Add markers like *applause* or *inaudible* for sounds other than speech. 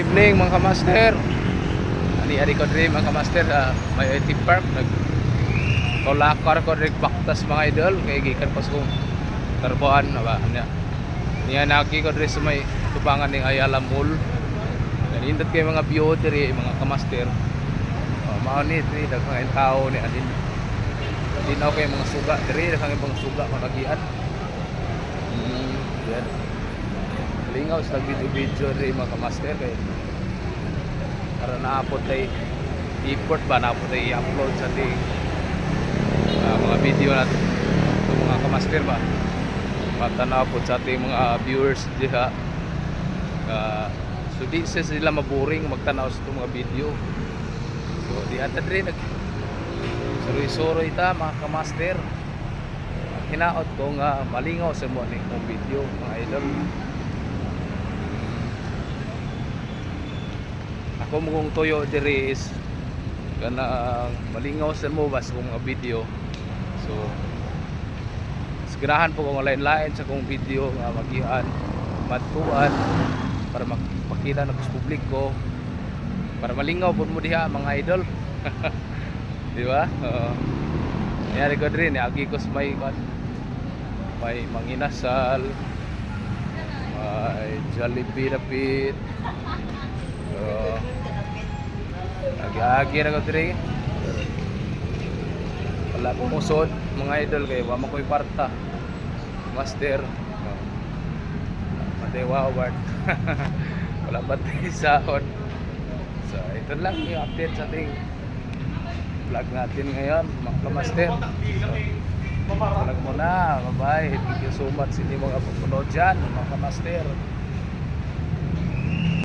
evening mga kamaster. Ani ari ko dream mga kamaster uh, may IT park. Nag kolakar ko rig baktas mga idol. Kay gikan pa sa na ba? Niya niya naki ko diri sa may tubangan ning Ayala Mall. Nindot kay mga view diri mga kamaster. Oh, mao ni diri daghang tao ni anin din ako yung mga suga. Diri daghang mga suga malagian mm, yan lingaw sa video-video rin mga kamaster kay para naapot ay import ba? Naapot ay i-upload sa ating ah, mga video natin. Ito mga kamaster ba? Matanaw po sa ating mga viewers diha Ah, so di sa sila maboring magtanaw sa mga video. So di ata rin nag suroy-suroy ta mga kamaster. Hinaot ko nga malingaw sa mo kong video mga idol ako mong tuyo diri is kanang malingaw sa mo bas kong mga video so sigurahan po kung lain-lain sa kong video nga magian matuan para makita na publiko para malingaw po mo diha mga idol *laughs* di ba oo Nangyari ko rin, agi ko sa may. May manginasal. May Jollibee na pit. So, Agi-agi na ko rin. Wala ko musod, mga idol kayo. Wama ko'y parta. Master. Matay waward. *laughs* Wala pa tayo sahod. So, ito lang yung update sa ating vlog natin ngayon, mga kamaster. So, vlog mo na, bye-bye. Thank you so much sa mga papunod dyan, mga kamaster.